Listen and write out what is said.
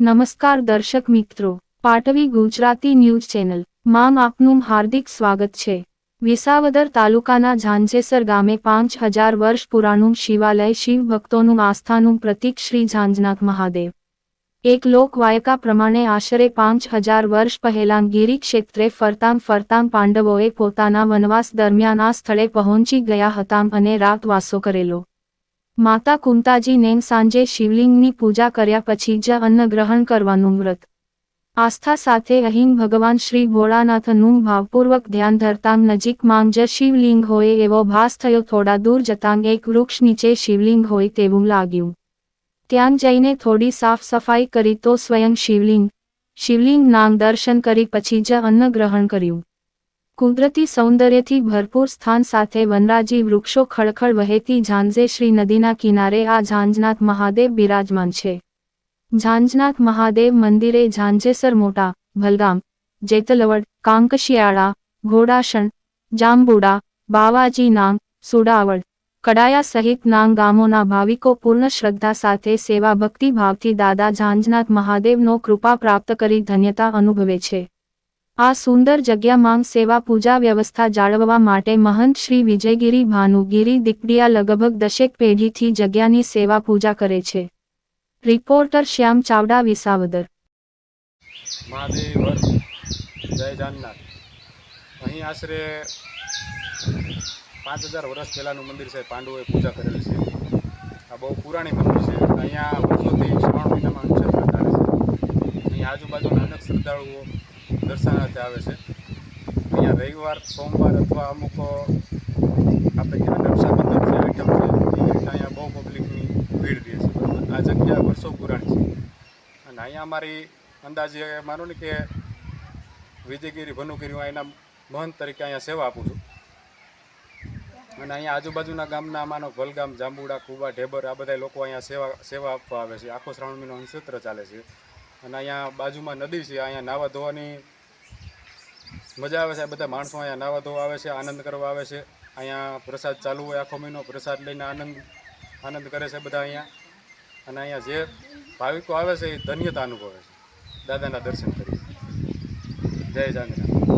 નમસ્કાર દર્શક મિત્રો, પાટવી ગુજરાતી ન્યૂઝ ચેનલ. માં આપનું હાર્દિક સ્વાગત છે. વિસાવદર તાલુકાના ઝાંઝેસર ગામે પાંચ હજાર વર્ષ પુરાણું શિવાલય શિવ ભક્તોનું આસ્થાનું પ્રતીક શ્રી ઝાંઝનાથ મહાદેવ. એક લોકવાયકા પ્રમાણે આશરે પાંચ હજાર વર્ષ પહેલાં ગિરી ક્ષેત્રે ફરતામ ફરતામ પાંડવોએ પોતાના વનવાસ દરમિયાન આ સ્થળે પહોંચી ગયા હતા અને રાતવાસો કરેલો. માતા કુંતાજી નેમ સાંજે શિવલિંગની પૂજા કર્યા પછી જ અન્ન ગ્રહણ કરવાનું વ્રત. આસ્થા સાથે અહીં ભગવાન શ્રી ભોળાનાથનું ભાવપૂર્વક ધ્યાન ધરતાં નજીકમાં જ શિવલિંગ હોય એવો ભાસ થયો થોડા દૂર જતાં એક વૃક્ષ નીચે શિવલિંગ હોય તેવું લાગ્યું. ત્યાં જઈને થોડી સાફ સફાઈ કરી તો સ્વયં શિવલિંગ શિવલિંગ નામ દર્શન કરી પછી જ અન્ન ગ્રહણ કર્યું. કુદરતી સૌંદર્યથી ભરપૂર સ્થાન સાથે વનરાજી વૃક્ષો ખળખળ વહેતી ઝાંઝેશ્રી નદીના કિનારે આ ઝાંઝનાથ મહાદેવ બિરાજમાન છે. ઝાંઝનાથ મહાદેવ મંદિરે ઝાંઝેસર મોટા, ભલગામ, જેતલવડ, કાંકશિયાળા, ઘોડાસણ, જાંબુડા, બાવાજી નાંગ, સુડાવડ, કડાયા સહિત નાંગ ગામોના ભાવિકો પૂર્ણ શ્રદ્ધા સાથે સેવા ભક્તિ ભાવથી દાદા ઝાંઝનાથ મહાદેવનો કૃપા પ્રાપ્ત કરી ધન્યતા અનુભવે છે. આ સુંદર જગ્યામાં સેવા પૂજા વ્યવસ્થા જાળવવા માટે મહંત શ્રી વિજયગીરી ભાનુગીરી દીકડિયા લગભગ દશેક પેઢીથી જગ્યાની સેવા પૂજા કરે છે. રિપોર્ટર શ્યામ ચાવડા, વિસાવદર. અહીં આશરે પાંચ હજાર વર્ષ પહેલાંનું મંદિર છે, પાંડવોએ પૂજા કરેલી છે. આ બહુ પુરાણી મંદિર છે. અહીંયા વર્ષોથી શ્રાવણ મહિનામાં ચાલે છે. અહીં આજુબાજુના અનેક શ્રદ્ધાળુઓ દર્શનાર્થે આવે છે. અહીંયા રવિવાર, સોમવાર અથવા અમુક આપણે કહેવાય રક્ષાબંધન છે આઈટમ છે અહીંયા બહુ પબ્લિકની ભીડ રહે છે. આ જગ્યા વર્ષો પુરાણી છે. અને અહીંયા અમારી અંદાજે માનો ને કે વિજયગીરી, ભનુગીરી હું એના મહંત તરીકે અહીંયા સેવા આપું છું. અને અહીંયા આજુબાજુના ગામના માનો ભલગામ, જાંબુડા, કુવા, ઢેબર આ બધા લોકો અહીંયા સેવા સેવા આપવા આવે છે. આખો શ્રાવણ મહિનો નક્ષત્ર ચાલે છે. અને અહીંયા બાજુમાં નદી છે, અહીંયા નાવા ધોવાની મજા આવે છે. બધા માણસો અહીંયા નાવા ધોવા આવે છે, આનંદ કરવા આવે છે. અહીંયા પ્રસાદ ચાલુ હોય આખો મહિનો, પ્રસાદ લઈને આનંદ આનંદ કરે છે બધા અહીંયા. અને અહીંયા જે ભાવિકો આવે છે, એ ધન્યતા અનુભવે છે. દાદાના દર્શન કરી. જય જાનનાથ